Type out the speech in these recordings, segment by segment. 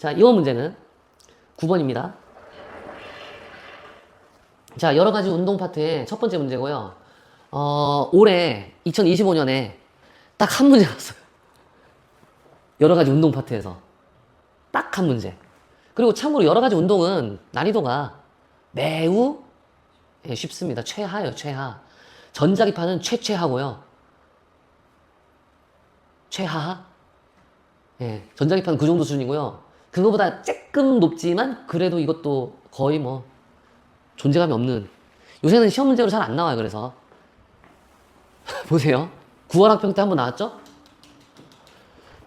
자, 이번 문제는 9번입니다. 자, 여러 가지 운동 파트의 첫 번째 문제고요. 어, 올해 2025년에 딱 한 문제 났어요. 여러 가지 운동 파트에서 딱 한 문제. 그리고 참고로 여러 가지 운동은 난이도가 매우 예, 쉽습니다. 최하예요, 최하. 전자기파는 최최하고요. 최하하? 예, 전자기파는 그 정도 수준이고요. 그거보다 조금 높지만 그래도 이것도 거의 뭐 존재감이 없는 요새는 시험 문제로 잘 안 나와요. 그래서 보세요. 9월 학평 때 한번 나왔죠?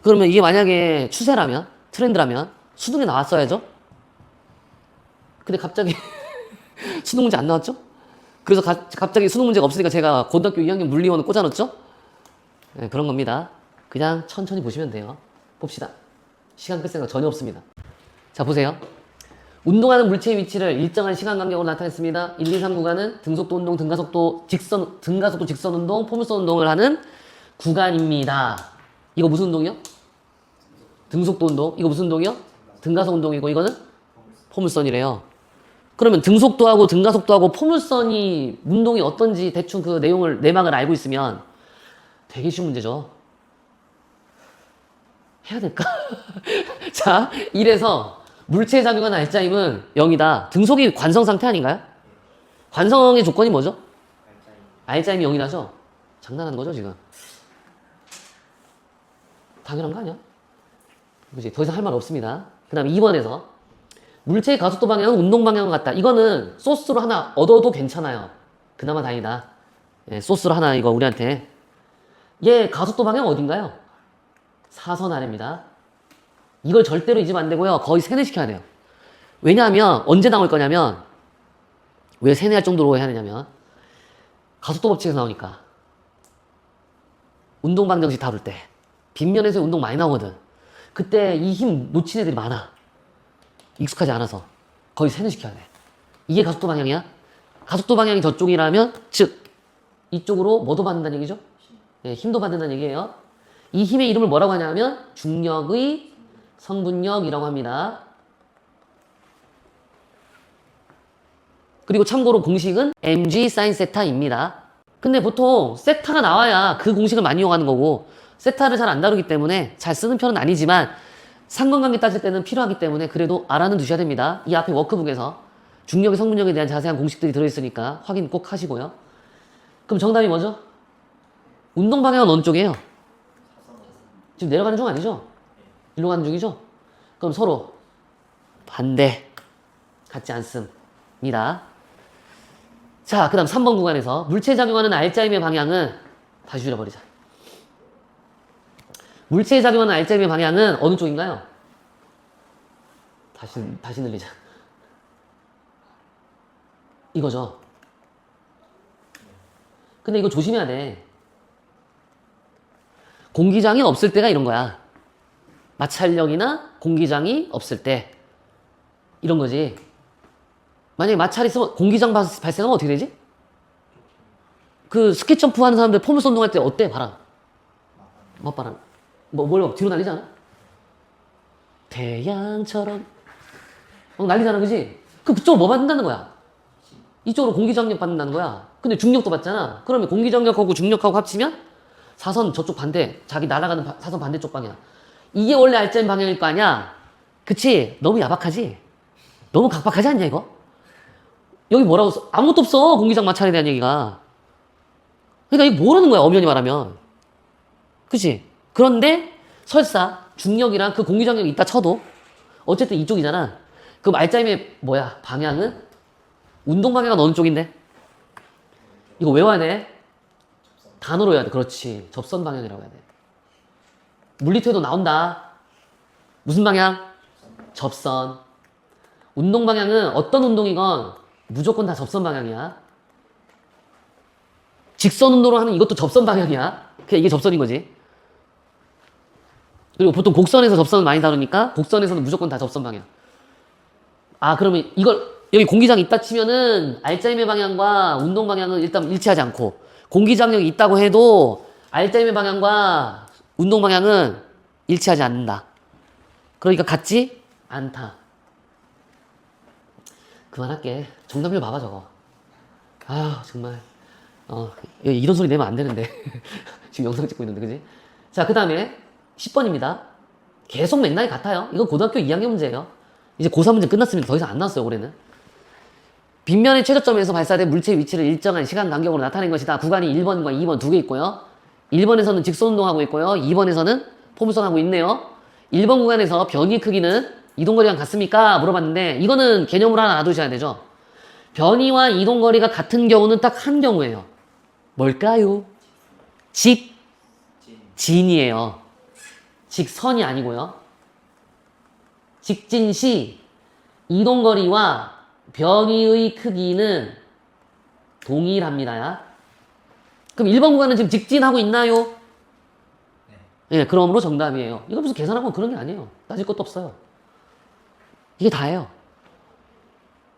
그러면 이게 만약에 추세라면 트렌드라면 수능에 나왔어야죠? 근데 갑자기 수능 문제 안 나왔죠? 그래서 가- 갑자기 수능 문제가 없으니까 제가 고등학교 2학년 물리원을 꽂아놓죠? 네, 그런 겁니다. 그냥 천천히 보시면 돼요. 봅시다. 시간 끌 생각 전혀 없습니다. 자, 보세요. 운동하는 물체의 위치를 일정한 시간 간격으로 나타냈습니다. 1, 2, 3 구간은 등속도 운동, 등가속도 직선, 등가속도 직선 운동, 포물선 운동을 하는 구간입니다. 이거 무슨 운동이요? 등속도 운동. 이거 무슨 운동이요? 등가속 운동이고 이거는 포물선이래요. 그러면 등속도하고 등가속도하고 포물선이 운동이 어떤지 대충 그 내용을 내막을 알고 있으면 되게 쉬운 문제죠. 해야 될까? 자, 이래서 물체의 작용한 알짜임은 0이다. 등속이 관성 상태 아닌가요? 관성의 조건이 뭐죠? 알짜임이 0이라죠? 장난하는 거죠, 지금? 당연한 거 아니야? 그지? 더 이상 할 말 없습니다. 그 다음에 2번에서 물체의 가속도 방향은 운동 방향과 같다. 이거는 소스로 하나 얻어도 괜찮아요. 그나마 다행이다. 예, 소스로 하나 이거 우리한테. 얘 가속도 방향 어딘가요? 사선 아래입니다. 이걸 절대로 잊으면 안 되고요. 거의 세뇌시켜야 돼요. 왜냐하면 언제 나올 거냐면 왜 세뇌할 정도로 해야 되냐면 가속도 법칙에서 나오니까 운동 방정식 다룰 때 빗면에서 운동 많이 나오거든. 그때 이 힘 놓친 애들이 많아. 익숙하지 않아서 거의 세뇌시켜야 돼. 이게 가속도 방향이야? 가속도 방향이 저쪽이라면 즉 이쪽으로 뭐도 받는다는 얘기죠? 예, 힘도 받는다는 얘기예요. 이 힘의 이름을 뭐라고 하냐면 중력의 성분력이라고 합니다. 그리고 참고로 공식은 mg sin 세타입니다. 근데 보통 세타가 나와야 그 공식을 많이 이용하는 거고 세타를 잘 안 다루기 때문에 잘 쓰는 편은 아니지만 상관관계 따질 때는 필요하기 때문에 그래도 알아는 두셔야 됩니다. 이 앞에 워크북에서 중력의 성분력에 대한 자세한 공식들이 들어있으니까 확인 꼭 하시고요. 그럼 정답이 뭐죠? 운동 방향은 어느 쪽이에요? 지금 내려가는 중 아니죠? 일로 가는 중이죠? 그럼 서로 반대 같지 않습니다. 자, 그 다음 3번 구간에서 물체에 작용하는 알짜임의 방향은 다시 줄여버리자. 물체에 작용하는 알짜임의 방향은 어느 쪽인가요? 다시, 다시 늘리자. 이거죠. 근데 이거 조심해야 돼. 공기장이 없을 때가 이런 거야. 마찰력이나 공기장이 없을 때. 이런 거지. 만약에 마찰이 있으면 공기장 발- 발생하면 어떻게 되지? 그 스키 점프 하는 사람들 포물선 운동할 때 어때? 바람. 맞바람. 뭐, 뭘막 뒤로 날리지 않아? 태양처럼. 막 날리잖아, 그지? 그, 그쪽으로 뭐 받는다는 거야? 이쪽으로 공기장력 받는다는 거야. 근데 중력도 받잖아. 그러면 공기장력하고 중력하고 합치면 사선 저쪽 반대, 자기 날아가는 바- 사선 반대쪽 방향. 이게 원래 알짜임 방향일 거 아니야? 그치? 너무 야박하지? 너무 각박하지 않냐, 이거? 여기 뭐라고 써? 아무것도 없어, 공기장 마찰에 대한 얘기가. 그러니까 이게 뭐라는 거야, 엄연히 말하면. 그치? 그런데 설사 중력이랑 그 공기장력이 있다 쳐도 어쨌든 이쪽이잖아. 그럼 알짜임의 뭐야, 방향은? 운동 방향은 어느 쪽인데? 이거 외워야 돼. 단어로 해야 돼. 그렇지. 접선 방향이라고 해야 돼. 물리투에도 나온다. 무슨 방향? 접선. 운동 방향은 어떤 운동이건 무조건 다 접선 방향이야. 직선 운동을 하는 이것도 접선 방향이야. 그냥 이게 접선인 거지. 그리고 보통 곡선에서 접선을 많이 다루니까 곡선에서는 무조건 다 접선 방향. 아, 그러면 이걸 여기 공기장이 있다 치면은 알짜임의 방향과 운동 방향은 일단 일치하지 않고 공기장력이 있다고 해도 알짜임의 방향과 운동 방향은 일치하지 않는다. 그러니까 같지 않다. 그만할게. 정답률 봐봐 저거. 아 정말 어 이- 이런 소리 내면 안 되는데 지금 영상 찍고 있는데 그지? 자 그 다음에 10번입니다. 계속 맥락이 같아요. 이건 고등학교 2학년 문제예요. 이제 고3 문제 끝났습니다. 더 이상 안 나왔어요 올해는. 빗면의 최저점에서 발사된 물체의 위치를 일정한 시간 간격으로 나타낸 것이다. 구간이 1번과 2번 두 개 있고요. 1번에서는 직선 운동하고 있고요. 2번에서는 포물선하고 있네요. 1번 구간에서 변이 크기는 이동거리랑 같습니까? 물어봤는데 이거는 개념으로 하나 놔두셔야 되죠. 변이와 이동거리가 같은 경우는 딱 한 경우예요. 뭘까요? 직, 진이에요. 직선이 아니고요. 직진 시 이동거리와 변이의 크기는 동일합니다. 그럼 1번 구간은 지금 직진하고 있나요? 예, 그러므로 정답이에요. 이거 무슨 계산하고 그런 게 아니에요. 따질 것도 없어요. 이게 다예요.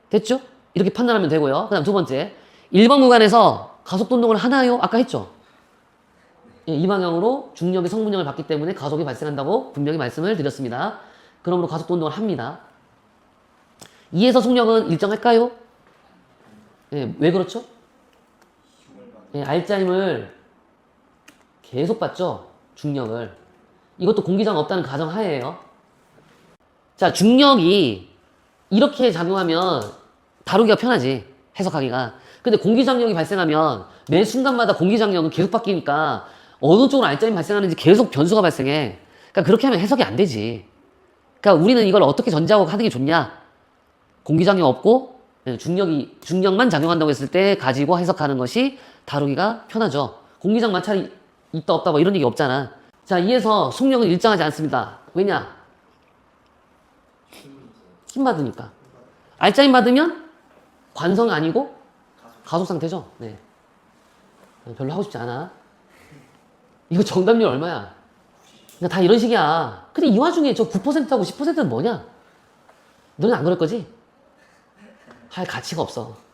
됐죠? 이렇게 판단하면 되고요. 그 다음 두 번째. 1번 구간에서 가속도 운동을 하나요? 아까 했죠? 예, 이 방향으로 중력의 성분량을 받기 때문에 가속이 발생한다고 분명히 말씀을 드렸습니다. 그러므로 가속도 운동을 합니다. 2에서 속력은 일정할까요? 예, 왜 그렇죠? 예, 알짜 힘을 계속 받죠? 중력을. 이것도 공기장 없다는 가정 하에요. 자, 중력이 이렇게 작용하면 다루기가 편하지. 해석하기가. 근데 공기장력이 발생하면 매 순간마다 공기장력은 계속 바뀌니까 어느 쪽으로 알짜임이 발생하는지 계속 변수가 발생해. 그러니까 그렇게 하면 해석이 안 되지. 그러니까 우리는 이걸 어떻게 전제하고 하는 게 좋냐? 공기장력 없고 예, 중력이 중력만 작용한다고 했을 때 가지고 해석하는 것이 다루기가 편하죠. 공기장 마찰이 있다 없다 뭐 이런 얘기 없잖아. 자, 이에서 속력은 일정하지 않습니다. 왜냐? 힘 받으니까. 알짜 힘 받으면 관성 아니고 가속 상태죠. 네. 별로 하고 싶지 않아. 이거 정답률 얼마야? 그러니까 다 이런 식이야. 근데 이 와중에 저 9%하고 10%는 뭐냐? 너는 안 그럴 거지? 할 가치가 없어.